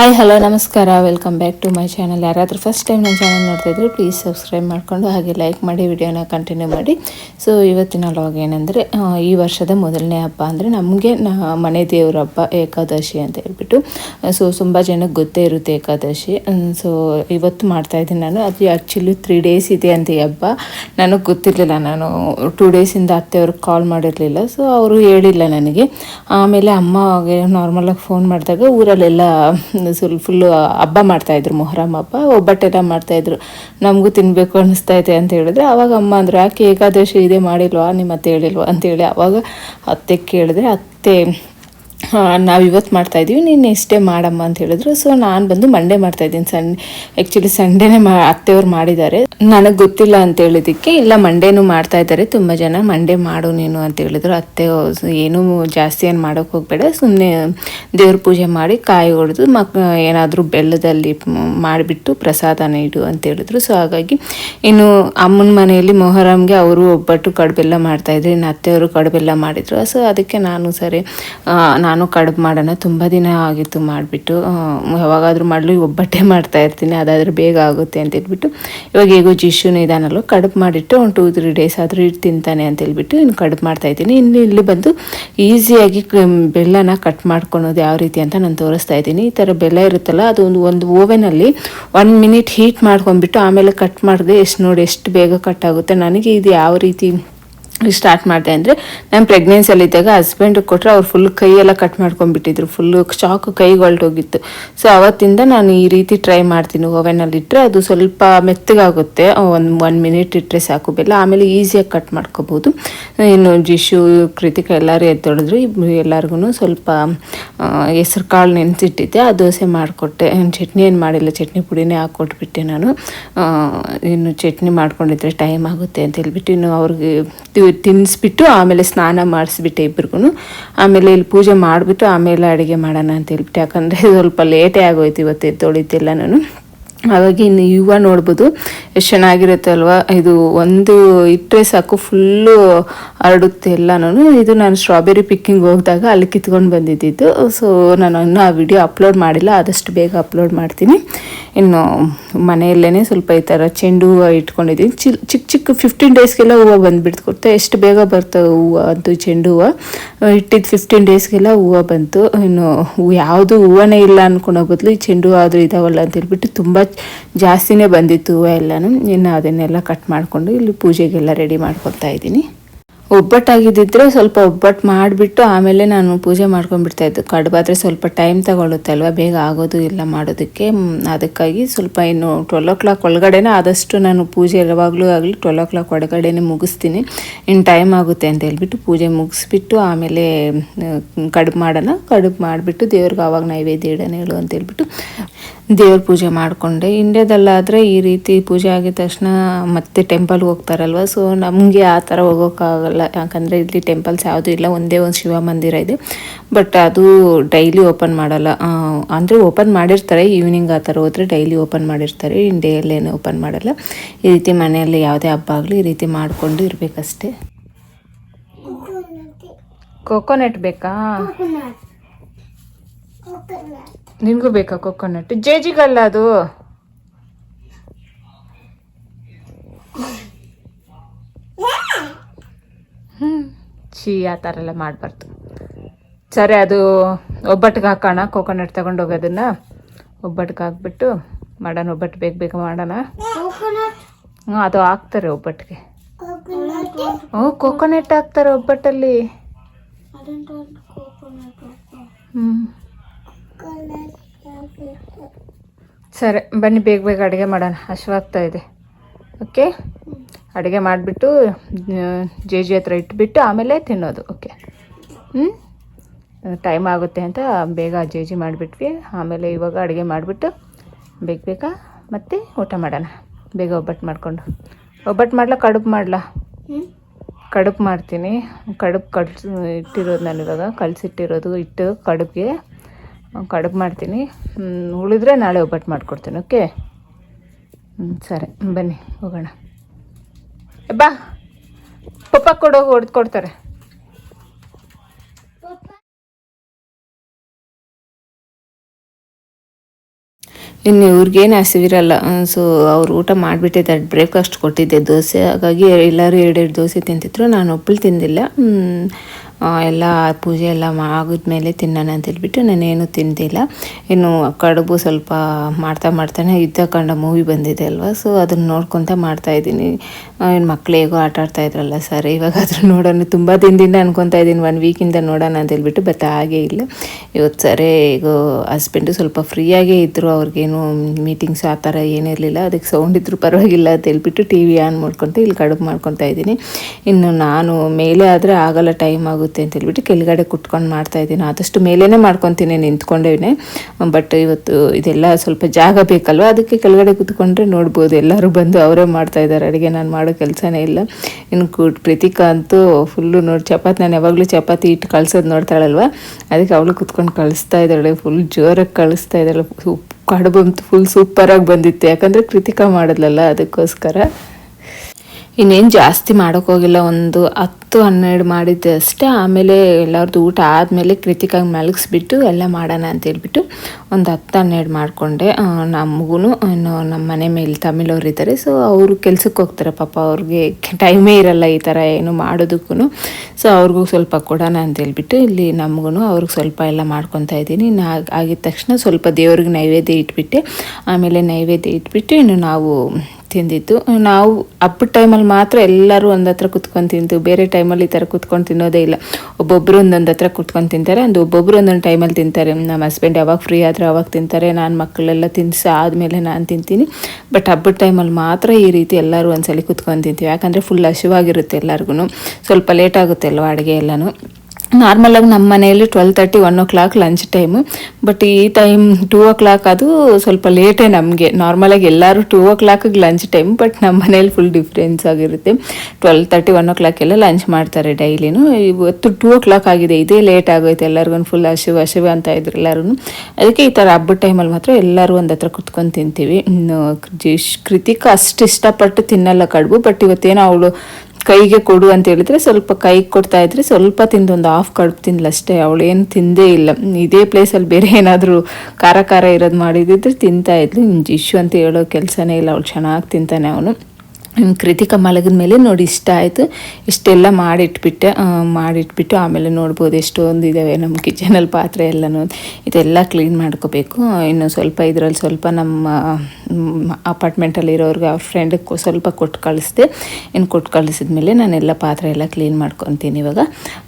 Hi hello ನಮಸ್ಕಾರ. Welcome back to my channel ಯಾರಾದರೂ first time ನನ್ನ ಚಾನಲ್ ನೋಡ್ತಾ ಇದ್ರೆ ಪ್ಲೀಸ್ ಸಬ್ಸ್ಕ್ರೈಬ್ ಮಾಡಿಕೊಂಡು ಹಾಗೆ ಲೈಕ್ ಮಾಡಿ ವಿಡಿಯೋನ ಕಂಟಿನ್ಯೂ ಮಾಡಿ. ಸೊ ಇವತ್ತಿನ ಲಾಗ್ ಏನಂದರೆ ಈ ವರ್ಷದ ಮೊದಲನೇ ಹಬ್ಬ ಅಂದರೆ ನಮಗೆ ಮನೆ ದೇವ್ರ ಹಬ್ಬ, ಏಕಾದಶಿ ಅಂತ ಹೇಳ್ಬಿಟ್ಟು. ಸೊ ತುಂಬ ಜನಕ್ಕೆ ಗೊತ್ತೇ ಇರುತ್ತೆ ಏಕಾದಶಿ. ಸೊ ಇವತ್ತು ಮಾಡ್ತಾ ಇದ್ದೀನಿ ನಾನು. ಅದು ಆ್ಯಕ್ಚುಲಿ ತ್ರೀ ಡೇಸ್ ಇದೆ ಅಂತ ಈ ಹಬ್ಬ. ನನಗೆ ಗೊತ್ತಿರಲಿಲ್ಲ. ನಾನು ಟೂ ಡೇಸಿಂದ ಅತ್ತೆಯವ್ರಿಗೆ ಕಾಲ್ ಮಾಡಿರಲಿಲ್ಲ. ಸೊ ಅವರು ಹೇಳಿಲ್ಲ ನನಗೆ. ಆಮೇಲೆ ಅಮ್ಮಗೆ ನಾರ್ಮಲಾಗಿ ಫೋನ್ ಮಾಡಿದಾಗ ಊರಲ್ಲೆಲ್ಲ ಸ್ವಲ್ಪ ಫುಲ್ಲು ಹಬ್ಬ ಮಾಡ್ತಾಯಿದ್ರು, ಮೊಹರಂ ಹಬ್ಬ. ಒಬ್ಬಟ್ಟೆಲ್ಲ ಮಾಡ್ತಾಯಿದ್ರು. ನಮಗೂ ತಿನ್ನಬೇಕು ಅನಿಸ್ತಾ ಇದೆ ಅಂತ ಹೇಳಿದ್ರೆ, ಅವಾಗ ಅಮ್ಮ ಅಂದರು, ಯಾಕೆ ಏಕಾದಶಿ ಇದೆ ಮಾಡಿಲ್ವಾ? ನಿಮ್ಮ ಅತ್ತೆ ಹೇಳಿಲ್ವಾ ಅಂತೇಳಿ ಅವಾಗ ಅತ್ತೆ ಕೇಳಿದ್ರೆ, ಅತ್ತೆ ನಾವು ಇವತ್ತು ಮಾಡ್ತಾಯಿದ್ದೀವಿ ನೀನು ಇಷ್ಟೇ ಮಾಡಮ್ಮ ಅಂತ ಹೇಳಿದ್ರು. ಸೊ ನಾನು ಬಂದು ಮಂಡೇ ಮಾಡ್ತಾಯಿದ್ದೀನಿ ಸನ್ ಆ್ಯಕ್ಚುಲಿ ಸಂಡೇನೇ ಮಾ, ಅತ್ತೆಯವ್ರು ಮಾಡಿದ್ದಾರೆ. ನನಗೆ ಗೊತ್ತಿಲ್ಲ ಅಂತ ಹೇಳಿದ್ದಕ್ಕೆ, ಇಲ್ಲ ಮಂಡೇನೂ ಮಾಡ್ತಾ ಇದ್ದಾರೆ. ತುಂಬ ಜನ ಮಂಡೇ ಮಾಡು ನೀನು ಅಂತ ಹೇಳಿದ್ರು. ಅತ್ತೆ, ಏನೂ ಜಾಸ್ತಿ ಏನು ಮಾಡೋಕ್ಕೆ ಹೋಗಬೇಡ. ಸುಮ್ಮನೆ ದೇವ್ರ ಪೂಜೆ ಮಾಡಿ ಕಾಯಿ ಹೊಡೆದು ಮಕ್, ಏನಾದರೂ ಬೆಲ್ಲದಲ್ಲಿ ಮಾಡಿಬಿಟ್ಟು ಪ್ರಸಾದನ ಇಡು ಅಂತ ಹೇಳಿದ್ರು. ಸೊ ಹಾಗಾಗಿ ಇನ್ನು ಅಮ್ಮನ ಮನೆಯಲ್ಲಿ ಮೊಹರಂಗೆ ಅವರು ಒಬ್ಬಟ್ಟು ಕಡುಬೆಲ್ಲ ಮಾಡ್ತಾಯಿದ್ರು ಇನ್ನು ಅತ್ತೆಯವರು ಕಡುಬೆಲ್ಲ ಮಾಡಿದರು. ಸೊ ಅದಕ್ಕೆ ನಾನು ಸರಿ ನಾನು ಕಡುಬು ಮಾಡೋಣ ತುಂಬ ದಿನ ಆಗಿತ್ತು ಮಾಡಿಬಿಟ್ಟು ಯಾವಾಗಾದರೂ ಮಾಡಲು ಒಬ್ಬಟ್ಟೆ ಮಾಡ್ತಾ ಇರ್ತೀನಿ, ಅದಾದರೂ ಬೇಗ ಆಗುತ್ತೆ ಅಂತ ಹೇಳ್ಬಿಟ್ಟು, ಇವಾಗ ಹೇಗೋ ಜಿಶುನೂ ಇದಾನಲ್ಲೋ ಕಡುಬು ಮಾಡಿಟ್ಟು ಒಂದು ಟೂ ತ್ರೀ ಡೇಸ್ ಆದರೂ ಇಟ್ಟು ತಿಂತಾನೆ ಅಂತ ಹೇಳ್ಬಿಟ್ಟು ಇನ್ನು ಕಡುಬು ಮಾಡ್ತಾಯಿದ್ದೀನಿ ಇನ್ನು ಇಲ್ಲಿ ಬಂದು ಈಸಿಯಾಗಿ ಬೆಲ್ಲನ ಕಟ್ ಮಾಡ್ಕೊಳೋದು ಯಾವ ರೀತಿ ಅಂತ ನಾನು ತೋರಿಸ್ತಾ ಇದ್ದೀನಿ. ಈ ಥರ ಬೆಲ್ಲ ಇರುತ್ತಲ್ಲ, ಅದು ಒಂದು ಒಂದು ಓವೆನಲ್ಲಿ ಒನ್ ಮಿನಿಟ್ ಹೀಟ್ ಮಾಡ್ಕೊಂಡ್ಬಿಟ್ಟು ಆಮೇಲೆ ಕಟ್ ಮಾಡಿದೆ ಎಷ್ಟು ನೋಡಿ ಎಷ್ಟು ಬೇಗ ಕಟ್ ಆಗುತ್ತೆ. ನನಗೆ ಇದು ಯಾವ ರೀತಿ ಸ್ಟಾರ್ಟ್ ಮಾಡಿದೆ ಅಂದರೆ ನಾನು ಪ್ರೆಗ್ನೆನ್ಸಿಯಲ್ಲಿದ್ದಾಗ ಹಸ್ಬೆಂಡ್ಗೆ ಕೊಟ್ಟರೆ ಅವ್ರು ಫುಲ್ ಕೈಯೆಲ್ಲ ಕಟ್ ಮಾಡ್ಕೊಂಡ್ಬಿಟ್ಟಿದ್ರು. ಫುಲ್ಲು ಚಾಕು ಕೈಗೆ ಹೊಲ್ಟೋಗಿತ್ತು ಸೊ ಅವತ್ತಿಂದ ನಾನು ಈ ರೀತಿ ಟ್ರೈ ಮಾಡ್ತೀನಿ. ಓವೆನಲ್ಲಿ ಇಟ್ಟರೆ ಅದು ಸ್ವಲ್ಪ ಮೆತ್ತಗಾಗುತ್ತೆ. ಒಂದು ಒನ್ ಮಿನಿಟ್ ಇಟ್ಟರೆ ಸಾಕು. ಬೆಲ್ಲ ಆಮೇಲೆ ಈಸಿಯಾಗಿ ಕಟ್ ಮಾಡ್ಕೋಬೋದು. ಇನ್ನು ಜಿಶು, ಕೃತಿಕ ಎಲ್ಲರೂ ಎದ್ದೊಳಿದ್ರು ಎಲ್ಲರಿಗೂ ಸ್ವಲ್ಪ ಹೆಸ್ರು ಕಾಳು ನೆನೆಸಿಟ್ಟಿದ್ದೆ. ಆ ದೋಸೆ ಮಾಡಿಕೊಟ್ಟೆ. ಚಟ್ನಿ ಏನು ಮಾಡಿಲ್ಲ. ಚಟ್ನಿ ಪುಡಿನೇ ಹಾಕ್ಕೊಟ್ಬಿಟ್ಟೆ ನಾನು. ಇನ್ನು ಚಟ್ನಿ ಮಾಡ್ಕೊಂಡಿದ್ರೆ ಟೈಮ್ ಆಗುತ್ತೆ ಅಂತ ಹೇಳ್ಬಿಟ್ಟು ಇನ್ನು ಅವ್ರಿಗೆ ತಿನ್ನಿಸ್ಬಿಟ್ಟು ಆಮೇಲೆ ಸ್ನಾನ ಮಾಡಿಸ್ಬಿಟ್ಟೆ ಇಬ್ರಿಗೂ ಆಮೇಲೆ ಇಲ್ಲಿ ಪೂಜೆ ಮಾಡಿಬಿಟ್ಟು ಆಮೇಲೆ ಅಡುಗೆ ಮಾಡೋಣ ಅಂತ ಹೇಳ್ಬಿಟ್ಟು. ಯಾಕಂದರೆ ಸ್ವಲ್ಪ ಲೇಟೇ ಆಗೋಯ್ತು ಇವತ್ತು ಎದ್ದೊಳಿತಿಲ್ಲ ನಾನು ಹಾಗಾಗಿ ಇನ್ನು ಯುವ ನೋಡ್ಬೋದು ಎಷ್ಟು ಚೆನ್ನಾಗಿರುತ್ತೆ ಅಲ್ವಾ? ಇದು ಒಂದು ಇಟ್ಟರೆ ಸಾಕು ಫುಲ್ಲು ಹರಡುತ್ತೆ ಎಲ್ಲನೂ ಇದು ನಾನು ಸ್ಟ್ರಾಬೆರಿ ಪಿಕ್ಕಿಂಗ್ ಹೋಗಿದಾಗ ಅಲ್ಲಿ ಕಿತ್ಕೊಂಡು ಬಂದಿದ್ದಿದ್ದು. ಸೊ ನಾನು ಇನ್ನೂ ಆ ವಿಡಿಯೋ ಅಪ್ಲೋಡ್ ಮಾಡಿಲ್ಲ. ಆದಷ್ಟು ಬೇಗ ಅಪ್ಲೋಡ್ ಮಾಡ್ತೀನಿ. ಇನ್ನು ಮನೆಯಲ್ಲೇ ಸ್ವಲ್ಪ ಈ ಥರ ಚೆಂಡು ಹೂವು ಇಟ್ಕೊಂಡಿದ್ದೀನಿ. ಚಿ ಚಿಕ್ಕ ಚಿಕ್ಕ ಫಿಫ್ಟೀನ್ ಡೇಸ್ಗೆಲ್ಲ ಹೂವು ಬಂದುಬಿಡ್ತು ಕೊಡ್ತಾ ಎಷ್ಟು ಬೇಗ ಬರ್ತವೆ ಹೂವು ಅಂತೂ ಚೆಂಡು ಹೂವು. ಇಟ್ಟಿದ್ದು ಫಿಫ್ಟೀನ್ ಡೇಸ್ಗೆಲ್ಲ ಹೂವು ಬಂತು. ಇನ್ನು ಯಾವುದು ಹೂವನೇ ಇಲ್ಲ ಅಂದ್ಕೊಳೋ ಬದಲು ಈ ಚೆಂಡು ಹೂವು ಆದರೂ ಇದಾವಲ್ಲ ಅಂತ ಹೇಳ್ಬಿಟ್ಟು ತುಂಬ ಜಾಸ್ತಿನೇ ಬಂದಿತ್ತು ಹೂವು ಎಲ್ಲನೂ ಇನ್ನು ಅದನ್ನೆಲ್ಲ ಕಟ್ ಮಾಡಿಕೊಂಡು ಇಲ್ಲಿ ಪೂಜೆಗೆಲ್ಲ ರೆಡಿ ಮಾಡ್ಕೊಳ್ತಾ ಇದ್ದೀನಿ. ಒಬ್ಬಟ್ಟಾಗಿದ್ದಿದ್ರೆ ಸ್ವಲ್ಪ ಒಬ್ಬಟ್ಟು ಮಾಡಿಬಿಟ್ಟು ಆಮೇಲೆ ನಾನು ಪೂಜೆ ಮಾಡ್ಕೊಂಡ್ಬಿಡ್ತಾ ಇದ್ದು. ಕಡುಬಾದರೆ ಸ್ವಲ್ಪ ಟೈಮ್ ತಗೊಳುತ್ತೆ ಅಲ್ವಾ? ಬೇಗ ಆಗೋದು ಇಲ್ಲ ಮಾಡೋದಕ್ಕೆ. ಅದಕ್ಕಾಗಿ ಸ್ವಲ್ಪ ಇನ್ನು ಟ್ವೆಲ್ ಓ ಕ್ಲಾಕ್ ಒಳಗಡೆನೇ ಆದಷ್ಟು ನಾನು ಪೂಜೆ ಯಾವಾಗಲೂ ಆಗಲಿ ಟ್ವೆಲ್ ಓ ಕ್ಲಾಕ್ ಒಳಗಡೆನೇ ಮುಗಿಸ್ತೀನಿ. ಇನ್ನು ಟೈಮ್ ಆಗುತ್ತೆ ಅಂತ ಹೇಳ್ಬಿಟ್ಟು ಪೂಜೆ ಮುಗಿಸ್ಬಿಟ್ಟು ಆಮೇಲೆ ಕಡುಬು ಮಾಡೋಣ. ಕಡುಬು ಮಾಡಿಬಿಟ್ಟು ದೇವ್ರಿಗೆ ಆವಾಗ ನೈವೇದ್ಯ ಇಡೋಣ ಹೇಳು ಅಂತ ಹೇಳ್ಬಿಟ್ಟು ದೇವ್ರ ಪೂಜೆ ಮಾಡಿಕೊಂಡೆ. ಇಂಡ್ಯಾದಲ್ಲಾದರೆ ಈ ರೀತಿ ಪೂಜೆ ಆಗಿದ ತಕ್ಷಣ ಮತ್ತೆ ಟೆಂಪಲ್ಗೆ ಹೋಗ್ತಾರಲ್ವ? ಸೊ ನಮಗೆ ಆ ಥರ ಹೋಗೋಕ್ಕಾಗಲ್ಲ. ಯಾಕಂದರೆ ಇಲ್ಲಿ ಟೆಂಪಲ್ಸ್ ಯಾವುದೂ ಇಲ್ಲ ಒಂದೇ ಒಂದು ಶಿವ ಮಂದಿರ ಇದೆ. ಬಟ್ ಅದು ಡೈಲಿ ಓಪನ್ ಮಾಡಲ್ಲ. ಅಂದರೆ ಓಪನ್ ಮಾಡಿರ್ತಾರೆ. ಈವ್ನಿಂಗ್ ಆ ಥರ ಹೋದರೆ ಡೈಲಿ ಓಪನ್ ಮಾಡಿರ್ತಾರೆ. ಇಂಡಿಯಲ್ಲೇನು ಓಪನ್ ಮಾಡಲ್ಲ. ಈ ರೀತಿ ಮನೆಯಲ್ಲಿ ಯಾವುದೇ ಹಬ್ಬ ಆಗಲಿ ಈ ರೀತಿ ಮಾಡಿಕೊಂಡು ಇರಬೇಕಷ್ಟೇ. ಕೊಕೊನೆಟ್ ಬೇಕಾ? ನಿನಗೂ ಬೇಕಾ ಕೊಕೊನಟ್ ಜೇಜಿಗಲ್ಲ ಅದು ಹ್ಞೂ ಚೀ ಆ ಥರ ಎಲ್ಲ ಮಾಡಬಾರ್ದು. ಸರಿ ಅದು ಒಬ್ಬಟ್ಟಿಗೆ ಹಾಕೋಣ. ಕೋಕೋನಟ್ ತಗೊಂಡು ಹೋಗೋದನ್ನ ಒಬ್ಬಟ್ಟಿಗೆ ಹಾಕ್ಬಿಟ್ಟು ಮಾಡೋಣ. ಒಬ್ಬಟ್ಟು ಬೇಗ ಬೇಗ ಮಾಡೋಣ. ಹ್ಞೂ ಅದು ಹಾಕ್ತಾರೆ ಒಬ್ಬಟ್ಟಿಗೆ. ಹ್ಞೂ ಕೋಕೋನಟ್ ಹಾಕ್ತಾರೆ ಒಬ್ಬಟ್ಟಲ್ಲಿ. ಹ್ಞೂ ಸರಿ ಬನ್ನಿ ಬೇಗ ಬೇಗ ಅಡುಗೆ ಮಾಡೋಣ. ಹಶ್ವಾಗ್ತಾ ಇದೆ. ಓಕೆ ಅಡುಗೆ ಮಾಡಿಬಿಟ್ಟು ಜೆ ಜಿ ಹತ್ರ ಇಟ್ಬಿಟ್ಟು ಆಮೇಲೆ ತಿನ್ನೋದು. ಓಕೆ ಹ್ಞೂ ಟೈಮ್ ಆಗುತ್ತೆ ಅಂತ ಬೇಗ ಜೆ ಜಿ ಮಾಡಿಬಿಟ್ವಿ. ಆಮೇಲೆ ಇವಾಗ ಅಡುಗೆ ಮಾಡಿಬಿಟ್ಟು ಬೇಗ ಬೇಗ ಮತ್ತೆ ಊಟ ಮಾಡೋಣ. ಬೇಗ ಒಬ್ಬಟ್ಟು ಮಾಡಿಕೊಂಡು. ಒಬ್ಬಟ್ಟು ಮಾಡ್ಲಾ ಕಡುಬು ಮಾಡ್ಲಾ? ಕಡುಬು ಮಾಡ್ತೀನಿ. ಕಡುಬು ಕಳ್ಸಿ ಇಟ್ಟಿರೋದು ನಾನು ಇವಾಗ. ಕಲಸಿಟ್ಟಿರೋದು ಇಟ್ಟು ಕಡುಬಿಗೆ. ಕಡುಬು ಮಾಡ್ತೀನಿ. ಉಳಿದ್ರೆ ನಾಳೆ ಒಬ್ಬಟ್ಟು ಮಾಡಿಕೊಡ್ತೀನಿ. ಓಕೆ ಹ್ಞೂ ಸರಿ. ಬನ್ನಿ ಹೋಗೋಣ. ಬಾ. ಪಪ್ಪ ಕೊಡೋ, ಹೊಡೆದು ಕೊಡ್ತಾರೆ. ಇನ್ನು ಇವ್ರಿಗೇನು ಹಸಿವಿರಲ್ಲ, ಸೊ ಅವ್ರು ಊಟ ಮಾಡಿಬಿಟ್ಟಿದ್ದಾರೆ. ಬ್ರೇಕ್ಫಾಸ್ಟ್ ಕೊಟ್ಟಿದ್ದೆ, ದೋಸೆ. ಹಾಗಾಗಿ ಎಲ್ಲರೂ ಎರಡೆರಡು ದೋಸೆ ತಿಂತಿದ್ರು. ನಾನು ಒಬ್ಬಳು ತಿಂದಿಲ್ಲ. ಎಲ್ಲ ಪೂಜೆ ಎಲ್ಲ ಆಗಿದ್ಮೇಲೆ ತಿನ್ನೋಣ ಅಂತ ಹೇಳ್ಬಿಟ್ಟು ನಾನೇನು ತಿಂದಿಲ್ಲ. ಇನ್ನು ಕಡುಬು ಸ್ವಲ್ಪ ಮಾಡ್ತಾ ಮಾಡ್ತಾನೆ ಯುದ್ಧ ಕಂಡ ಮೂವಿ ಬಂದಿದೆ ಅಲ್ವಾ? ಸೊ ಅದನ್ನು ನೋಡ್ಕೊತ ಮಾಡ್ತಾ ಇದ್ದೀನಿ. ಇನ್ನು ಮಕ್ಳು ಹೇಗೋ ಆಟ ಆಡ್ತಾ ಇದ್ರಲ್ಲ ಸರ್ ಇವಾಗ ಅದನ್ನು ನೋಡೋಣ. ತುಂಬ ದಿನದಿಂದ ಅನ್ಕೊತಾ ಇದ್ದೀನಿ ಒನ್ ವೀಕಿಂದ ನೋಡೋಣ ಅಂತ ಹೇಳ್ಬಿಟ್ಟು ಬಟ್ ಹಾಗೇ ಇಲ್ಲ. ಇವತ್ತು ಸರಿ ಈಗ ಹಸ್ಬೆಂಡು ಸ್ವಲ್ಪ ಫ್ರೀಯಾಗೇ ಇದ್ದರು ಅವ್ರಿಗೇನು ಮೀಟಿಂಗ್ಸ್ ಆ ಥರ ಏನಿರಲಿಲ್ಲ ಅದಕ್ಕೆ ಸೌಂಡ್ ಇದ್ದರೂ ಪರವಾಗಿಲ್ಲ ಅಂತ ಹೇಳ್ಬಿಟ್ಟು ಟಿ ವಿ ಆನ್ ಮಾಡ್ಕೊತ ಇಲ್ಲಿ ಕಡುಬು ಮಾಡ್ಕೊತಾ ಇದ್ದೀನಿ. ಇನ್ನು ನಾನು ಮೇಲೆ ಆದರೆ ಆಗಲ್ಲ ಟೈಮ್ ಆಗುತ್ತೆ. ಅಂತ ಹೇಳ್ಬಿಟ್ಟು ಕೆಳಗಡೆ ಕುಟ್ಕೊಂಡು ಮಾಡ್ತಾ ಇದ್ದೀನಿ. ಆದಷ್ಟು ಮೇಲೇ ಮಾಡ್ಕೊತೀನಿ, ನಿಂತ್ಕೊಂಡೇನೆ. ಬಟ್ ಇವತ್ತು ಇದೆಲ್ಲ ಸ್ವಲ್ಪ ಜಾಗ ಬೇಕಲ್ವ? ಅದಕ್ಕೆ ಕೆಳಗಡೆ ಕುತ್ಕೊಂಡ್ರೆ ನೋಡ್ಬೋದು. ಎಲ್ಲರೂ ಬಂದು ಅವರೇ ಮಾಡ್ತಾ ಇದ್ದಾರೆ. ಅಡುಗೆ ನಾನು ಮಾಡೋ ಕೆಲಸನೇ ಇಲ್ಲ. ಇನ್ನು ಕು ಪ್ರೀತಿಕಾ ಅಂತೂ ಫುಲ್ಲು ನೋಡಿ ಚಪಾತಿ, ನಾನು ಯಾವಾಗಲೂ ಚಪಾತಿ ಇಟ್ಟು ಕಳ್ಸೋದು ನೋಡ್ತಾಳಲ್ವ? ಅದಕ್ಕೆ ಅವಳು ಕುತ್ಕೊಂಡು ಕಳಿಸ್ತಾ ಇದ್ದಾಳೆ. ಫುಲ್ ಜೋರಾಗಿ ಕಳಿಸ್ತಾ ಇದ್ದಾಳೆ. ಕಡುಬು ಫುಲ್ ಸೂಪರಾಗಿ ಬಂದಿತ್ತು. ಯಾಕಂದರೆ ಕೃತಿಕಾ ಮಾಡಿದ್ಲಲ್ಲ ಅದಕ್ಕೋಸ್ಕರ. ಇನ್ನೇನು ಜಾಸ್ತಿ ಮಾಡೋಕ್ಕೋಗಿಲ್ಲ ಒಂದು ಹತ್ತು, ಹನ್ನೆರಡು ಮಾಡಿದ್ದೆ ಅಷ್ಟೇ. ಆಮೇಲೆ ಎಲ್ಲರದ್ದು ಊಟ ಆದಮೇಲೆ ಕೃತಿಕಾಗಿ ಮಲಗಿಸ್ಬಿಟ್ಟು ಎಲ್ಲ ಮಾಡೋಣ ಅಂತ ಹೇಳ್ಬಿಟ್ಟು ಒಂದು ಹತ್ತು, ಹನ್ನೆರಡು ಮಾಡಿಕೊಂಡೆ. ನಮಗೂ ಇನ್ನು ನಮ್ಮ ಮನೆ ಮೇಲೆ ತಮಿಳವ್ರು ಇದ್ದಾರೆ ಸೊ ಅವರು ಕೆಲ್ಸಕ್ಕೆ ಹೋಗ್ತಾರೆ ಪಾಪ. ಅವ್ರಿಗೆ ಟೈಮೇ ಇರಲ್ಲ ಈ ಥರ ಏನು ಮಾಡೋದಕ್ಕೂ ಸೊ ಅವ್ರಿಗೂ ಸ್ವಲ್ಪ ಕೊಡೋಣ ಅಂತ ಹೇಳ್ಬಿಟ್ಟು ಇಲ್ಲಿ ನಮಗೂ ಅವ್ರಿಗೆ ಸ್ವಲ್ಪ ಎಲ್ಲ ಮಾಡ್ಕೊತಾ ಇದ್ದೀನಿ. ಆಗ್- ಆಗಿದ ತಕ್ಷಣ ಸ್ವಲ್ಪ ದೇವ್ರಿಗೆ ನೈವೇದ್ಯ ಇಟ್ಬಿಟ್ಟೆ. ಆಮೇಲೆ ನೈವೇದ್ಯ ಇಟ್ಬಿಟ್ಟು ಇನ್ನು ನಾವು ತಿಂದಿದ್ದು. ನಾವು ಹಬ್ಬದ ಟೈಮಲ್ಲಿ ಮಾತ್ರ ಎಲ್ಲರೂ ಒಂದು ಹತ್ರ ಕುತ್ಕೊಂಡು ತಿಂದು, ಬೇರೆ ಟೈಮಲ್ಲಿ ಈ ಥರ ಕುತ್ಕೊಂಡು ತಿನ್ನೋದೇ ಇಲ್ಲ. ಒಬ್ಬೊಬ್ಬರು ಒಂದೊಂದು ಹತ್ರ ಕುತ್ಕೊಂಡು ತಿಂತಾರೆ ಒಂದು ಒಬ್ಬೊಬ್ಬರು ಒಂದೊಂದು ಟೈಮಲ್ಲಿ ತಿಂತಾರೆ. ನಮ್ಮ ಹಸ್ಬೆಂಡ್ ಯಾವಾಗ ಫ್ರೀ ಆದರೆ ಅವಾಗ ತಿಂತಾರೆ, ನಾನು ಮಕ್ಕಳೆಲ್ಲ ತಿನ್ನಿಸಿ ಆದಮೇಲೆ ನಾನು ತಿಂತೀನಿ. ಬಟ್ ಹಬ್ಬದ ಟೈಮಲ್ಲಿ ಮಾತ್ರ ಈ ರೀತಿ ಎಲ್ಲರೂ ಒಂದ್ಸಲಿ ಕುತ್ಕೊಂಡು ತಿಂತೀವಿ. ಯಾಕಂದರೆ ಫುಲ್ ಹಸಿವಾಗಿರುತ್ತೆ ಎಲ್ಲರಿಗೂ ಸ್ವಲ್ಪ ಲೇಟ್ ಆಗುತ್ತೆ ಅಲ್ವಾ ಅಡುಗೆ ಎಲ್ಲನೂ. ನಾರ್ಮಲಾಗಿ ನಮ್ಮ ಮನೆಯಲ್ಲಿ twelve thirty one o'clock lunch time but ಈ ಟೈಮ್ ಟೂ ಓ ಕ್ಲಾಕ್ ಅದು ಸ್ವಲ್ಪ ಲೇಟೇ ನಮಗೆ. ನಾರ್ಮಲಾಗಿ ಎಲ್ಲರೂ ಟೂ ಓ ಕ್ಲಾಕಿಗೆ ಲಂಚ್ ಟೈಮ್ ಬಟ್ ನಮ್ಮ ಮನೇಲಿ ಫುಲ್ ಡಿಫ್ರೆನ್ಸ್ ಆಗಿರುತ್ತೆ. ಟ್ವೆಲ್ ತರ್ಟಿ ಒನ್ ಓ ಕ್ಲಾಕೆಲ್ಲ ಲಂಚ್ ಮಾಡ್ತಾರೆ ಡೈಲಿನೂ ಇವತ್ತು ಟೂ ಓ ಕ್ಲಾಕ್ ಆಗಿದೆ, ಇದೇ ಲೇಟ್ ಆಗೋಯ್ತು. ಎಲ್ಲರಿಗೂ ಫುಲ್ ಹಸಿವು ಹಸಿವು ಅಂತ ಇದ್ರು ಎಲ್ಲರೂ ಅದಕ್ಕೆ ಈ ಥರ ಹಬ್ಬದ ಟೈಮಲ್ಲಿ ಮಾತ್ರ ಎಲ್ಲರೂ ಒಂದು ಹತ್ರ ಕುತ್ಕೊಂಡು ತಿಂತೀವಿ. ಕೃತಿಕ ಅಷ್ಟು ಇಷ್ಟಪಟ್ಟು ತಿನ್ನಲ್ಲ ಕಡುಬು ಬಟ್ ಇವತ್ತೇನೋ ಅವಳು ಕೈಗೆ ಕೊಡು ಅಂತ ಹೇಳಿದ್ರೆ ಸ್ವಲ್ಪ ಕೈಗೆ ಕೊಡ್ತಾ ಇದ್ರೆ ಸ್ವಲ್ಪ ತಿಂದು ಒಂದು ಹಾಫ್ ಕಡ್ ತಿಂದ್ಲು ಅಷ್ಟೇ ಅವಳು ಏನು ತಿಂದೇ ಇಲ್ಲ. ಇದೇ ಪ್ಲೇಸಲ್ಲಿ ಬೇರೆ ಏನಾದರೂ ಖಾರ ಖಾರ ಇರೋದು ಮಾಡಿದಿದ್ರೆ ತಿಂತಾ ಇದ್ಲು. ಜಿಶು ಅಂತ ಹೇಳೋ ಕೆಲಸನೇ ಇಲ್ಲ. ಅವಳು ಚೆನ್ನಾಗಿ ತಿಂತಾನೆ ಅವನು. ಕೃತಿಕ ಮಲಗಿದ ಮೇಲೆ ನೋಡಿ ಇಷ್ಟ ಆಯಿತು. ಇಷ್ಟೆಲ್ಲ ಮಾಡಿಟ್ಬಿಟ್ಟೆ ಮಾಡಿಟ್ಬಿಟ್ಟು ಆಮೇಲೆ ನೋಡ್ಬೋದು ಎಷ್ಟೊಂದು ಇದ್ದಾವೆ ನಮ್ಮ ಕಿಚನಲ್ಲಿ ಪಾತ್ರೆ ಎಲ್ಲನೂ. ಇದೆಲ್ಲ ಕ್ಲೀನ್ ಮಾಡ್ಕೋಬೇಕು. ಇನ್ನು ಸ್ವಲ್ಪ ಇದರಲ್ಲಿ ಸ್ವಲ್ಪ ನಮ್ಮ ಅಪಾರ್ಟ್ಮೆಂಟಲ್ಲಿ ಇರೋರಿಗೆ ಅವ್ರ ಫ್ರೆಂಡಿಗೆ ಸ್ವಲ್ಪ ಕೊಟ್ಟು ಕಳಿಸ್ದೆ. ಇನ್ನು ಕೊಟ್ಟು ಕಳಿಸಿದ್ಮೇಲೆ ನಾನೆಲ್ಲ ಪಾತ್ರೆ ಎಲ್ಲ ಕ್ಲೀನ್ ಮಾಡ್ಕೊತೀನಿ ಇವಾಗ.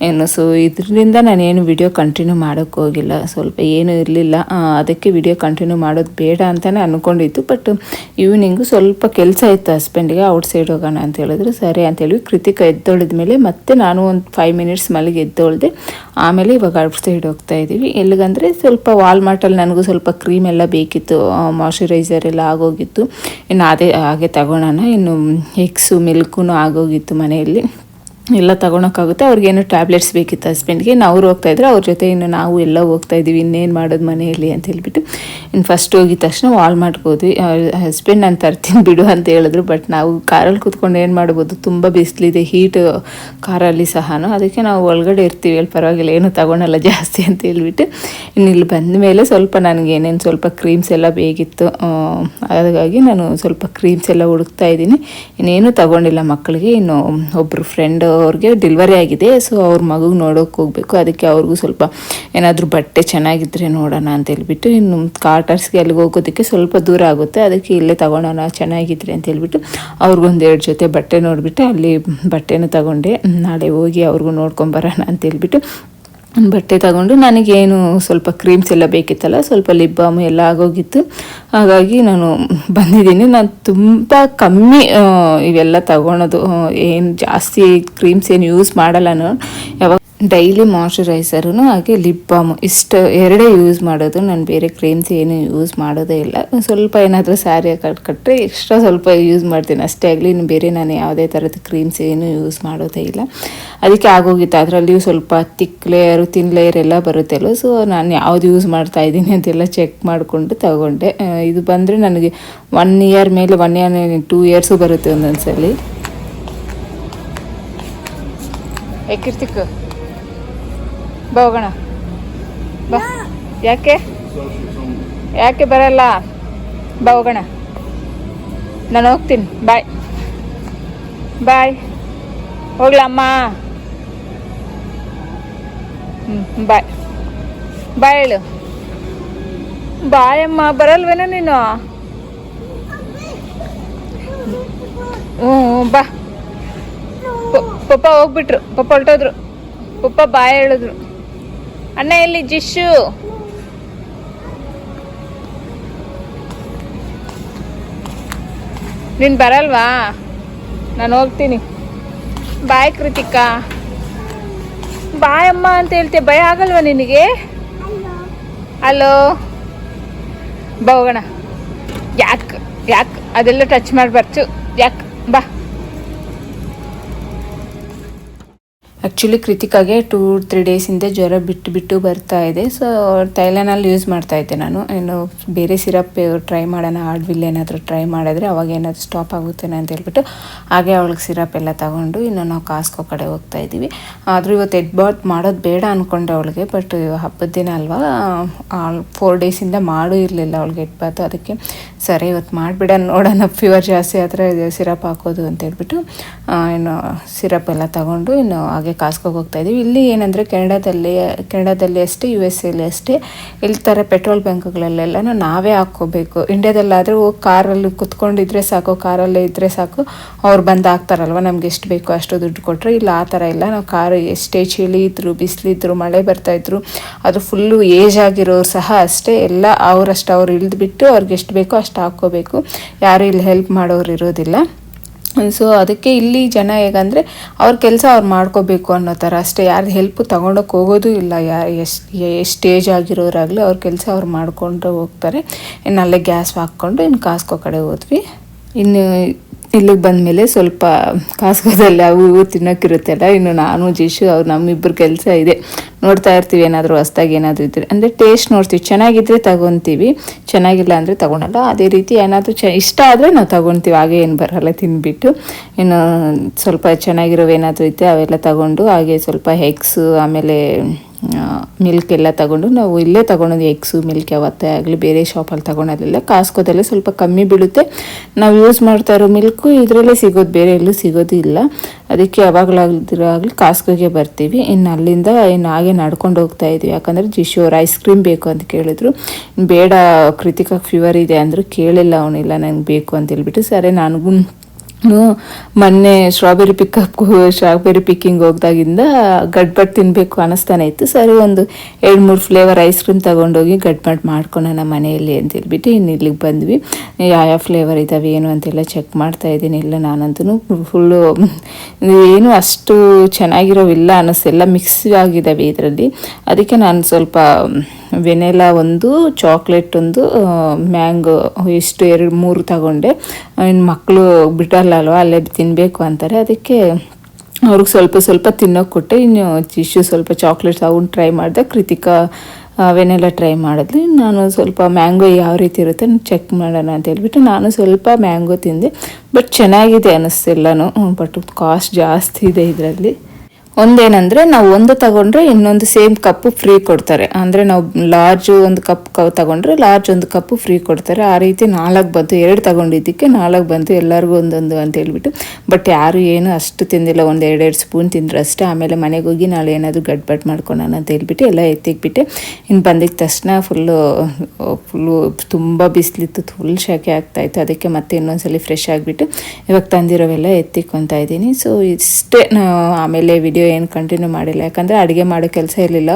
ಏನು ಸೊ, ಇದರಿಂದ ನಾನೇನು ವಿಡಿಯೋ ಕಂಟಿನ್ಯೂ ಮಾಡೋಕ್ಕೆ ಹೋಗಿಲ್ಲ. ಸ್ವಲ್ಪ ಏನೂ ಇರಲಿಲ್ಲ. ಅದಕ್ಕೆ ವಿಡಿಯೋ ಕಂಟಿನ್ಯೂ ಮಾಡೋದು ಬೇಡ ಅಂತಲೇ ಅಂದ್ಕೊಂಡಿತ್ತು ಬಟ್ ಈವ್ನಿಂಗು ಸ್ವಲ್ಪ ಕೆಲಸ ಇತ್ತು ಹಸ್ಬೆಂಡಿಗೆ ಔಟ್ ಸೈಡ್ ಹೋಗೋಣ ಅಂತ ಹೇಳಿದ್ರು. ಸರಿ ಅಂತೇಳಿ ಕೃತಿಕ ಎದ್ದೊಳಿದ ಮೇಲೆ ಮತ್ತೆ ನಾನು ಒಂದು ಫೈವ್ ಮಿನಿಟ್ಸ್ ಮಲಗಿ ಎದ್ದೊಳ್ದೆ, ಆಮೇಲೆ ಇವಾಗ ಔಟ್ ಸೈಡ್ ಹೋಗ್ತಾ ಇದ್ದೀವಿ ಎಲ್ಲಿಗಂದರೆ ಸ್ವಲ್ಪ ವಾಲ್ಮಾರ್ಟಲ್ಲಿ ನನಗೂ ಸ್ವಲ್ಪ ಕ್ರೀಮ್ ಎಲ್ಲ ಬೇಕಿತ್ತು ಮಾಯ್ಶ್ಚರೈಸರ್ ಎಲ್ಲ ಆಗೋಗಿತ್ತು. ಇನ್ನು ಅದೇ ಹಾಗೆ ತಗೊಳೋಣ ಇನ್ನು ಎಗ್ಸು ಮಿಲ್ಕು ಆಗೋಗಿತ್ತು ಮನೆಯಲ್ಲಿ. ಎಲ್ಲ ತಗೊಳಕ್ಕಾಗುತ್ತೆ. ಅವ್ರಿಗೇನು ಟ್ಯಾಬ್ಲೆಟ್ಸ್ ಬೇಕಿತ್ತು ಹಸ್ಬೆಂಡ್ಗೆ ನಾವು ಹೋಗ್ತಾ ಇದ್ರೆ ಅವ್ರ ಜೊತೆ ಇನ್ನು ನಾವು ಎಲ್ಲ ಹೋಗ್ತಾ ಇದ್ದೀವಿ, ಇನ್ನೇನು ಮಾಡೋದು ಮನೆಯಲ್ಲಿ ಅಂತ ಹೇಳ್ಬಿಟ್ಟು. ಇನ್ನು ಫಸ್ಟ್ ಹೋಗಿದ ತಕ್ಷಣ ವಾಲ್ ಹೋದ್ವಿ ಹಸ್ಬೆಂಡ್ ನಾನು ತರ್ತೀನಿ ಬಿಡು ಅಂತ ಹೇಳಿದ್ರು ಬಟ್ ನಾವು ಕಾರಲ್ಲಿ ಕೂತ್ಕೊಂಡು ಏನು ಮಾಡ್ಬೋದು? ತುಂಬ ಬಿಸಿಲಿದೆ ಹೀಟ್ ಕಾರಲ್ಲಿ ಸಹನು. ಅದಕ್ಕೆ ನಾವು ಒಳಗಡೆ ಇರ್ತೀವಿ, ಅಲ್ಲಿ ಪರವಾಗಿಲ್ಲ, ಏನು ತಗೊಳಲ್ಲ ಜಾಸ್ತಿ ಅಂತ ಹೇಳ್ಬಿಟ್ಟು. ಇನ್ನು ಇಲ್ಲಿ ಬಂದ ಮೇಲೆ ಸ್ವಲ್ಪ ನನಗೆ ಏನೇನು ಸ್ವಲ್ಪ ಕ್ರೀಮ್ಸ್ ಎಲ್ಲ ಬೇಕಿತ್ತು ಹಾಗಾಗಿ ನಾನು ಸ್ವಲ್ಪ ಕ್ರೀಮ್ಸ್ ಎಲ್ಲ ಹುಡುಕ್ತಾ ಇದ್ದೀನಿ. ಇನ್ನೇನು ತಗೊಂಡಿಲ್ಲ ಮಕ್ಕಳಿಗೆ. ಇನ್ನು ಒಬ್ಬರು ಫ್ರೆಂಡ್ ಅವ್ರಿಗೆ ಡೆಲಿವರಿ ಆಗಿದೆ. ಸೊ ಅವ್ರ ಮಗುಗೆ ನೋಡೋಕೆ ಹೋಗಬೇಕು. ಅದಕ್ಕೆ ಅವ್ರಿಗೂ ಸ್ವಲ್ಪ ಏನಾದರೂ ಬಟ್ಟೆ ಚೆನ್ನಾಗಿದ್ದರೆ ನೋಡೋಣ ಅಂತ ಹೇಳ್ಬಿಟ್ಟು, ಇನ್ನು ಕಾರ್ಟರ್ಸ್ಗೆ ಅಲ್ಲಿಗೆ ಹೋಗೋದಕ್ಕೆ ಸ್ವಲ್ಪ ದೂರ ಆಗುತ್ತೆ. ಅದಕ್ಕೆ ಇಲ್ಲೇ ತಗೊಳೋಣ, ಚೆನ್ನಾಗಿದ್ರೆ ಅಂತ ಹೇಳ್ಬಿಟ್ಟು ಅವ್ರಿಗೊಂದು ಎರಡು ಜೊತೆ ಬಟ್ಟೆ ನೋಡಿಬಿಟ್ಟು ಅಲ್ಲಿ ಬಟ್ಟೆನೂ ತಗೊಂಡೆ. ನಾಳೆ ಹೋಗಿ ಅವ್ರಿಗೂ ನೋಡ್ಕೊಂಬರೋಣ ಅಂತ ಹೇಳ್ಬಿಟ್ಟು ಬಟ್ಟೆ ತಗೊಂಡು ನನಗೇನು ಸ್ವಲ್ಪ ಕ್ರೀಮ್ಸ್ ಎಲ್ಲ ಬೇಕಿತ್ತಲ್ಲ, ಸ್ವಲ್ಪ ಲಿಪ್ ಬಾಮ್ ಎಲ್ಲ ಆಗೋಗಿತ್ತು. ಹಾಗಾಗಿ ನಾನು ಬಂದಿದ್ದೀನಿ. ನಾನು ತುಂಬ ಕಮ್ಮಿ ಇವೆಲ್ಲ ತಗೊಳೋದು ಏನು ಜಾಸ್ತಿ ಕ್ರೀಮ್ಸ್ ಏನು ಯೂಸ್ ಮಾಡಲ್ಲ ನಾನು. ಯಾವಾಗ ಡೈಲಿ ಮಾಯ್ಶ್ಚರೈಸರು ಹಾಗೆ ಲಿಪ್ ಬಾಮ್ ಇಷ್ಟು ಎರಡೇ ಯೂಸ್ ಮಾಡೋದು ನಾನು ಬೇರೆ ಕ್ರೀಮ್ಸ್ ಏನು ಯೂಸ್ ಮಾಡೋದೇ ಇಲ್ಲ. ಸ್ವಲ್ಪ ಏನಾದರೂ ಸ್ಯಾರಿ ಕಟ್ಕೊಟ್ರೆ ಎಕ್ಸ್ಟ್ರಾ ಸ್ವಲ್ಪ ಯೂಸ್ ಮಾಡ್ತೀನಿ. ಅಷ್ಟೇ ಆಗಲಿ, ಇನ್ನು ಬೇರೆ ನಾನು ಯಾವುದೇ ಥರದ ಕ್ರೀಮ್ಸ್ ಏನು ಯೂಸ್ ಮಾಡೋದೇ ಇಲ್ಲ. ಅದಕ್ಕೆ ಆಗೋಗಿತ್ತು. ಅದರಲ್ಲಿಯೂ ಸ್ವಲ್ಪ ತಿಕ್ ಲೇಯರು ತಿನ್ ಲೇಯರ್ ಎಲ್ಲ ಬರುತ್ತೆ ಸೊ ನಾನು ಯಾವ್ದು ಯೂಸ್ ಮಾಡ್ತಾ ಇದ್ದೀನಿ ಅಂತೆಲ್ಲ ಚೆಕ್ ಮಾಡಿಕೊಂಡು ತಗೊಂಡೆ. ಇದು ಬಂದರೆ ನನಗೆ ಒನ್ ಇಯರ್ ಮೇಲೆ ಒನ್ ಇಯರ್ ಟೂ ಇಯರ್ಸು ಬರುತ್ತೆ ಒಂದೊಂದು ಸಲ ಏಕಿರ್ತಿಕ್ ಬಾ ಹೋಗೋಣ. ಯಾಕೆ? ಯಾಕೆ ಬರಲ್ಲ? ಬಾ ಹೋಗೋಣ. ನಾನು ಹೋಗ್ತೀನಿ. ಬಾಯ್. ಬಾಯ್. ಹೋಗ್ಲಮ್ಮ. ಹ್ಞೂ ಬಾಯ್. ಬಾಯ್ ಹೇಳು. ಬಾಯ್ ಅಮ್ಮ ಬರಲ್ವೇನೋ ನೀನು? ಹ್ಞೂ ಬಾ. ಪಪ್ಪ ಹೋಗ್ಬಿಟ್ರು. ಪಪ್ಪ ಹೊರಟೋದ್ರು. ಪಪ್ಪ ಬಾಯ್ ಹೇಳಿದ್ರು. ಅಣ್ಣ, ಎಲ್ಲಿ? ಜಿಶು. ನೀನು ಬರಲ್ವಾ? ನಾನು ಹೋಗ್ತೀನಿ. ಬಾಯ್, ಕೃತಿಕಾ. ಬಾಯ್ ಅಮ್ಮ ಅಂತ ಹೇಳ್ತೀಯ? ಭಯ ಆಗಲ್ವಾ ನಿನಗೆ? ಅಲೋ ಬಾ, ಹೋಗೋಣ. ಯಾಕೆ ಯಾಕೆ? ಅದೆಲ್ಲ ಟಚ್ ಮಾಡಿ ಬರ್ತು ಯಾಕೆ? ಬಾ. ಆ್ಯಕ್ಚುಲಿ ಕೃತಿಕಾಗೆ ಟೂ ತ್ರೀ ಹಿಂದೆ ಜ್ವರ ಬಿಟ್ಟು ಬಿಟ್ಟು ಬರ್ತಾ ಇದೆ. ಸೊ ತೈಲನಲ್ಲಿ ಯೂಸ್ ಮಾಡ್ತಾ ಇದ್ದೆ ನಾನು. ಏನು ಬೇರೆ ಸಿರಪ್ ಟ್ರೈ ಮಾಡೋಣ ಆಡ್ವಿಲ್ ಏನಾದರೂ ಟ್ರೈ ಮಾಡಿದ್ರೆ ಅವಾಗ ಏನಾದರೂ ಸ್ಟಾಪ್ ಆಗುತ್ತೇನೆ ಅಂತ ಹೇಳ್ಬಿಟ್ಟು ಹಾಗೆ ಅವಳಿಗೆ ಸಿರಪ್ ಎಲ್ಲ ತಗೊಂಡು ಇನ್ನು ನಾವು ಕಾಸ್ಕೋ ಕಡೆ ಹೋಗ್ತಾ ಇದ್ದೀವಿ. ಆದರೂ ಇವತ್ತು ಎಡ್ ಬಾತ್ ಮಾಡೋದು ಬೇಡ ಅಂದ್ಕೊಂಡೆ ಅವಳಿಗೆ ಬಟ್ ಹಬ್ಬದ ದಿನ ಅಲ್ವಾ ಫೋರ್ ಡೇಸಿಂದ ಮಾಡು ಇರಲಿಲ್ಲ ಅವಳಿಗೆ ಎಡ್ ಬಾತ್ ಅದಕ್ಕೆ ಸರಿ, ಇವತ್ತು ಮಾಡಿಬಿಡ ನೋಡೋಣ ಫೀವರ್ ಜಾಸ್ತಿ ಆದರೆ ಸಿರಪ್ ಹಾಕೋದು ಅಂತ ಹೇಳ್ಬಿಟ್ಟು ಇನ್ನು ಸಿರಪ್ ಎಲ್ಲ ತಗೊಂಡು ಇನ್ನು ಹಾಗೆ ಕಾಸ್ಕೋಗಿ ಹೋಗ್ತಾ ಇದ್ದೀವಿ. ಇಲ್ಲಿ ಏನಂದರೆ ಕೆನಡಾದಲ್ಲಿ ಕೆನಡಾದಲ್ಲಿ ಅಷ್ಟೇ ಯು ಎಸ್ ಎಲ್ಲಿ ಅಷ್ಟೇ, ಇಲ್ಲಿ ಥರ ಪೆಟ್ರೋಲ್ ಬ್ಯಾಂಕ್ಗಳಲ್ಲೆಲ್ಲ ನಾವೇ ಹಾಕ್ಕೋಬೇಕು. ಇಂಡ್ಯಾದಲ್ಲಾದರೆ ಹೋಗಿ ಕಾರಲ್ಲಿ ಕುತ್ಕೊಂಡಿದ್ರೆ ಸಾಕು, ಕಾರಲ್ಲೇ ಇದ್ದರೆ ಸಾಕು, ಅವ್ರು ಬಂದು ಹಾಕ್ತಾರಲ್ವ, ನಮ್ಗೆ ಎಷ್ಟು ಬೇಕೋ ಅಷ್ಟು ದುಡ್ಡು ಕೊಟ್ಟರೆ ಇಲ್ಲ, ಆ ಥರ ಇಲ್ಲ. ನಾವು ಕಾರು ಎಷ್ಟೇ ಚಳಿ ಇದ್ರು ಬಿಸಿಲಿದ್ರು, ಮಳೆ ಬರ್ತಾಯಿದ್ರು ಅದು ಫುಲ್ಲು ಏಜ್ ಆಗಿರೋರು ಸಹ ಅಷ್ಟೇ. ಎಲ್ಲ ಅವರಷ್ಟು ಅವ್ರು ಇಳಿದ್ಬಿಟ್ಟು ಅವ್ರಿಗೆ ಎಷ್ಟು ಬೇಕೋ ಅಷ್ಟು ಹಾಕ್ಕೋಬೇಕು. ಯಾರು ಇಲ್ಲಿ ಹೆಲ್ಪ್ ಮಾಡೋರು ಇರೋದಿಲ್ಲ. ಸೊ ಅದಕ್ಕೆ ಇಲ್ಲಿ ಜನ ಹೇಗಂದರೆ ಅವ್ರ ಕೆಲಸ ಅವ್ರು ಮಾಡ್ಕೋಬೇಕು ಅನ್ನೋ ಥರ ಅಷ್ಟೇ. ಯಾರು ಹೆಲ್ಪ್ ತಗೊಂಡೋಕೆ ಹೋಗೋದು ಇಲ್ಲ. ಯಾ, ಎಷ್ಟು ಎಷ್ಟು ಏಜ್ ಆಗಿರೋರಾಗಲಿ ಅವ್ರ ಕೆಲಸ ಅವ್ರು ಮಾಡಿಕೊಂಡು ಹೋಗ್ತಾರೆ. ಇನ್ನು ಅಲ್ಲೇ ಗ್ಯಾಸ್ ಹಾಕ್ಕೊಂಡು ಇನ್ನು ಕಾಸ್ಕೋ ಕಡೆ ಹೋದ್ವಿ. ಇನ್ನು ಇಲ್ಲಿಗೆ ಬಂದಮೇಲೆ ಸ್ವಲ್ಪ ಕಾಸ್ಕೋದಲ್ಲಿ ಅವು, ಇವು ತಿನ್ನೋಕ್ಕಿರುತ್ತಲ್ಲ ಇನ್ನು ನಾನು, ಜಿಶು, ಅವ್ರು ನಮ್ಮಿಬ್ಬರು ಕೆಲಸ ಇದೆ. ನೋಡ್ತಾ ಇರ್ತೀವಿ, ಏನಾದರೂ ಹೊಸ್ದಾಗಿ ಏನಾದರೂ ಇದ್ರೆ. ಅಂದರೆ ಟೇಸ್ಟ್ ನೋಡ್ತೀವಿ. ಚೆನ್ನಾಗಿದ್ರೆ ತಗೊತೀವಿ, ಚೆನ್ನಾಗಿಲ್ಲ ಅಂದರೆ ತಗೊಳಲ್ಲ. ಅದೇ ರೀತಿ ಏನಾದರೂ ಚ, ಇಷ್ಟ ಆದರೆ ನಾವು ತಗೊತೀವಿ. ಹಾಗೆ ಏನು ಬರಲ್ಲ ತಿಂದ್ಬಿಟ್ಟು ಇನ್ನು ಸ್ವಲ್ಪ ಚೆನ್ನಾಗಿರೋವೇನಾದರೂ ಇದ್ದರೆ ಅವೆಲ್ಲ ತಗೊಂಡು, ಹಾಗೆ ಸ್ವಲ್ಪ ಹೆಗ್ಸು ಆಮೇಲೆ ಮಿಲ್ಕ್ ಎಲ್ಲ ತಗೊಂಡು ನಾವು ಇಲ್ಲೇ ತಗೊಳೋದು ಎಗ್ಸು ಮಿಲ್ಕ್ ಯಾವತ್ತೇ ಆಗಲಿ, ಬೇರೆ ಶಾಪಲ್ಲಿ ತಗೊಳೋದಿಲ್ಲ. ಕಾಸ್ಕೋದಲ್ಲೇ ಸ್ವಲ್ಪ ಕಮ್ಮಿ ಬೀಳುತ್ತೆ. ನಾವು ಯೂಸ್ ಮಾಡ್ತಾ ಇರೋ ಮಿಲ್ಕು ಇದರಲ್ಲೇ ಸಿಗೋದು, ಬೇರೆ ಎಲ್ಲೂ ಸಿಗೋದು ಇಲ್ಲ. ಅದಕ್ಕೆ ಯಾವಾಗಲಾಗಿರೋ ಆಗಲಿ ಕಾಸ್ಕೋಗೆ ಬರ್ತೀವಿ. ಇನ್ನು ಅಲ್ಲಿಂದ ಇನ್ನು ಹಾಗೆ ನಡ್ಕೊಂಡು ಹೋಗ್ತಾ ಇದ್ದೀವಿ ಯಾಕಂದರೆ ಜಿಶು ಐಸ್ ಕ್ರೀಮ್ ಬೇಕು ಅಂತ ಕೇಳಿದ್ರು. ಬೇಡ, ಕೃತಿಕ ಫೀವರ್ ಇದೆ ಅಂದರೂ ಕೇಳಿಲ್ಲ ಅವನಿಲ್ಲ ನನಗೆ ಬೇಕು ಅಂತ ಹೇಳ್ಬಿಟ್ಟು, ಸರಿ ನನಗೂ ನಾನು ಮೊನ್ನೆ strawberry pick up strawberry picking ಹೋಗ್ದಾಗಿಂದ ಗಡ್ಬಡ್ ತಿನ್ನಬೇಕು ಅನ್ನಿಸ್ತಾನೆ ಇತ್ತು. ಸರಿ, ಒಂದು ಎರಡು ಮೂರು ಫ್ಲೇವರ್ ಐಸ್ ಕ್ರೀಮ್ ತೊಗೊಂಡೋಗಿ ಗಡ್ಬಡ್ ಮಾಡ್ಕೊಳ್ಳೋಣ ಮನೆಯಲ್ಲಿ ಅಂತ ಹೇಳ್ಬಿಟ್ಟು ಇನ್ನು ಇಲ್ಲಿಗೆ ಬಂದ್ವಿ. ಯಾವ ಫ್ಲೇವರ್ ಇದ್ದಾವೆ ಏನು ಅಂತೆಲ್ಲ ಚೆಕ್ ಮಾಡ್ತಾ ಇದ್ದೀನಿ. ಇಲ್ಲ ನಾನಂತೂ ಫುಲ್ಲು ಏನು ಅಷ್ಟು ಚೆನ್ನಾಗಿರೋವಿಲ್ಲ ಅನ್ನಿಸ್ತಿಲ್ಲ ಮಿಕ್ಸ್ ಆಗಿದ್ದಾವೆ ಇದರಲ್ಲಿ. ಅದಕ್ಕೆ ನಾನು ಸ್ವಲ್ಪ ವೆನೆಲಾ ಒಂದು, ಚಾಕ್ಲೇಟ್ ಒಂದು ಮ್ಯಾಂಗೋ ಇಷ್ಟು ಎರಡು, ಮೂರು ತಗೊಂಡೆ. ಇನ್ನು ಮಕ್ಕಳು ಬಿಟ್ಟಲ್ಲ ಅಲ್ವಾ ಅಲ್ಲೇ ತಿನ್ನಬೇಕು ಅಂತಾರೆ. ಅದಕ್ಕೆ ಅವ್ರಿಗೆ ಸ್ವಲ್ಪ ಸ್ವಲ್ಪ ತಿನ್ನೋಕೆ ಕೊಟ್ಟೆ. ಇನ್ನು ಚಿಶು ಸ್ವಲ್ಪ ಚಾಕ್ಲೇಟ್ಸ್ ಅವನ್ನ ಟ್ರೈ ಮಾಡಿದೆ. ಕೃತಿಕಾ ವೆನೆಲ್ಲ ಟ್ರೈ ಮಾಡಿದ್ಲು. ನಾನು ಸ್ವಲ್ಪ ಮ್ಯಾಂಗೋ ಯಾವ ರೀತಿ ಇರುತ್ತೆ ಚೆಕ್ ಮಾಡೋಣ ಅಂತ ಹೇಳ್ಬಿಟ್ಟು ನಾನು ಸ್ವಲ್ಪ ಮ್ಯಾಂಗೋ ತಿಂದೆ. ಬಟ್ ಚೆನ್ನಾಗಿದೆ ಅನ್ನಿಸ್ತಿಲ್ಲನು ಬಟ್ ಕಾಸ್ಟ್ ಜಾಸ್ತಿ ಇದೆ ಇದರಲ್ಲಿ. ಒಂದೇನಂದರೆ ನಾವು ಒಂದು ತಗೊಂಡ್ರೆ ಇನ್ನೊಂದು ಸೇಮ್ ಕಪ್ಪು ಫ್ರೀ ಕೊಡ್ತಾರೆ. ಅಂದರೆ ನಾವು ಲಾರ್ಜ್ ಒಂದು ಕಪ್ ತಗೊಂಡ್ರೆ ಲಾರ್ಜ್ ಒಂದು ಕಪ್ಪು ಫ್ರೀ ಕೊಡ್ತಾರೆ. ಆ ರೀತಿ ನಾಲ್ಕು ಬಂತು, ಎರಡು ತಗೊಂಡಿದ್ದಕ್ಕೆ ನಾಲ್ಕು ಬಂತು, ಎಲ್ಲರಿಗೂ ಒಂದೊಂದು ಅಂತ ಹೇಳ್ಬಿಟ್ಟು. ಬಟ್ ಯಾರು ಏನು ಅಷ್ಟು ತಿಂದಿಲ್ಲ, ಒಂದು ಎರಡೆರಡು ಸ್ಪೂನ್ ತಿಂದ್ರೆ ಅಷ್ಟೇ. ಆಮೇಲೆ ಮನೆಗೆ ಹೋಗಿ ನಾಳೆ ಏನಾದರೂ ಗಡ್ಬಡ್ ಮಾಡ್ಕೊಳೋಣ ಅಂತ ಹೇಳ್ಬಿಟ್ಟು ಎಲ್ಲ ಎತ್ತಿಕ್ಬಿಟ್ಟೆ ಇನ್ನು ಬಂದಿದ್ದ ತಕ್ಷಣ ಫುಲ್ಲು ಫುಲ್ಲು ತುಂಬ ಬಿಸಿಲಿತ್ತು ಫುಲ್ ಶಾಖೆ ಆಗ್ತಾಯಿತ್ತು. ಅದಕ್ಕೆ ಮತ್ತೆ ಇನ್ನೊಂದ್ಸಲಿ ಫ್ರೆಶ್ ಆಗಿಬಿಟ್ಟು ಇವಾಗ ತಂದಿರೋವೆಲ್ಲ ಎತ್ತಿಕ್ಕೊತಾ ಇದ್ದೀನಿ. ಸೊ ಇಷ್ಟೇ ಆಮೇಲೆ ವಿಡಿಯೋ ಏನು ಕಂಟಿನ್ಯೂ ಮಾಡಿಲ್ಲ. ಯಾಕಂದರೆ ಅಡುಗೆ ಮಾಡೋ ಕೆಲಸ ಇರಲಿಲ್ಲ.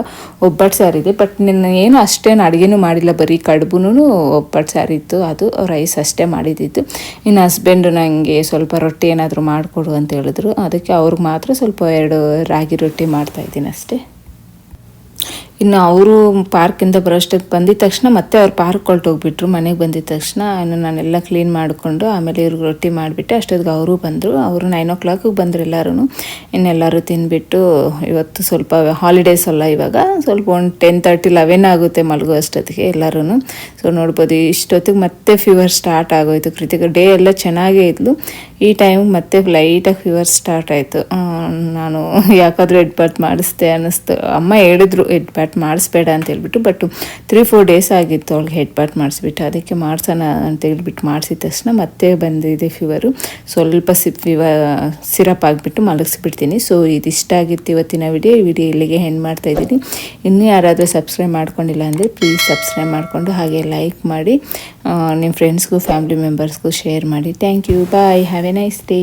ಒಬ್ಬಟ್ಟು ಸಾರಿದೆ ಬಟ್ ನಿನ್ನ ಏನು ಅಷ್ಟೇನು ಅಡುಗೆನೂ ಮಾಡಿಲ್ಲ. ಬರೀ ಕಡುಬುನೂ ಒಬ್ಬಟ್ಟು ಸಾರು ಇತ್ತು. ಅದು ರೈಸ್ ಅಷ್ಟೇ ಮಾಡಿದ್ದಿತ್ತು ಇನ್ನು ಹಸ್ಬೆಂಡು ನನಗೆ ಸ್ವಲ್ಪ ರೊಟ್ಟಿ ಏನಾದರೂ ಮಾಡಿಕೊಡು ಅಂತ ಹೇಳಿದ್ರು. ಅದಕ್ಕೆ ಅವ್ರಿಗೆ ಮಾತ್ರ ಸ್ವಲ್ಪ ಎರಡು ರಾಗಿ ರೊಟ್ಟಿ ಮಾಡ್ತಾಯಿದ್ದೀನಿ ಅಷ್ಟೇ. ಇನ್ನು ಅವರು ಪಾರ್ಕಿಂದ ಬರೋಷ್ಟಕ್ಕೆ ಬಂದಿದ ತಕ್ಷಣ ಮತ್ತೆ ಅವ್ರು ಪಾರ್ಕ್ ಹೋಗ್ಬಿಟ್ರು. ಮನೆಗೆ ಬಂದಿದ ತಕ್ಷಣ ಇನ್ನು ನಾನೆಲ್ಲ ಕ್ಲೀನ್ ಮಾಡಿಕೊಂಡು ಆಮೇಲೆ ಇವ್ರಿಗೆ ರೊಟ್ಟಿ ಮಾಡಿಬಿಟ್ಟೆ. ಅಷ್ಟೊತ್ತಿಗೆ ಅವರು ಬಂದರು. ಅವರು ನೈನ್ ಓ ಕ್ಲಾಕಿಗೆ ಬಂದರು ಎಲ್ಲರೂ ಇನ್ನೆಲ್ಲರೂ ತಿಂದುಬಿಟ್ಟು ಇವತ್ತು ಸ್ವಲ್ಪ ಹಾಲಿಡೇಸ್ ಅಲ್ಲ ಇವಾಗ. ಸ್ವಲ್ಪ ಒಂದು ಟೆನ್ ತರ್ಟಿ ಲೆವೆನ್ ಆಗುತ್ತೆ ಮಲಗೋ ಅಷ್ಟೊತ್ತಿಗೆ ಎಲ್ಲರೂ ಸೊ ನೋಡ್ಬೋದು ಇಷ್ಟೊತ್ತಿಗೆ ಮತ್ತೆ ಫೀವರ್ ಸ್ಟಾರ್ಟ್ ಆಗೋಯ್ತು. ಕೃತಿಕ ಡೇ ಎಲ್ಲ ಚೆನ್ನಾಗೇ ಇದ್ಲು. ಈ ಟೈಮ್ ಮತ್ತೆ ಲೈಟಾಗಿ ಫೀವರ್ ಸ್ಟಾರ್ಟ್ ಆಯಿತು. ನಾನು ಯಾಕಾದರೂ ಎಡ್ ಬಾತ್ ಮಾಡಿಸ್ದೆ ಅನ್ನಿಸ್ತು. ಅಮ್ಮ ಹೇಳಿದ್ರು ಎಡ್ ಪಾರ್ಟ್ ಮಾಡಿಸ್ಬೇಡ ಅಂತ ಹೇಳ್ಬಿಟ್ಟು ಬಟ್ ತ್ರೀ ಫೋರ್ ಡೇಸ್ ಆಗಿತ್ತು ಅವ್ಳಿಗೆ ಹೆಡ್ ಪಾರ್ಟ್ ಮಾಡಿಸ್ಬಿಟ್ಟು. ಅದಕ್ಕೆ ಮಾಡ್ಸೋಣ ಅಂತ ಹೇಳ್ಬಿಟ್ಟು ಮಾಡಿಸಿದ ತಕ್ಷಣ ಮತ್ತೆ ಬಂದಿದೆ ಫೀವರು ಸ್ವಲ್ಪ ಸಿ ಫೀವರ್ ಸಿರಪ್ ಆಗಿಬಿಟ್ಟು ಮಲಗಿಸ್ಬಿಡ್ತೀನಿ. ಸೊ ಇದಿಷ್ಟ ಆಗಿತ್ತು ಇವತ್ತಿನ ವಿಡಿಯೋ ಈ ವಿಡಿಯೋ ಇಲ್ಲಿಗೆ ಹೆಣ್ಣು ಮಾಡ್ತಾ ಇದ್ದೀನಿ. ಇನ್ನೂ ಯಾರಾದರೂ ಸಬ್ಸ್ಕ್ರೈಬ್ ಮಾಡ್ಕೊಂಡಿಲ್ಲ ಅಂದರೆ ಪ್ಲೀಸ್ ಸಬ್ಸ್ಕ್ರೈಬ್ ಮಾಡಿಕೊಂಡು ಹಾಗೆ ಲೈಕ್ ಮಾಡಿ ನಿಮ್ಮ ಫ್ರೆಂಡ್ಸ್ಗೂ ಫ್ಯಾಮಿಲಿ ಮೆಂಬರ್ಸ್ಗೂ ಶೇರ್ ಮಾಡಿ. Thank you bye have a nice day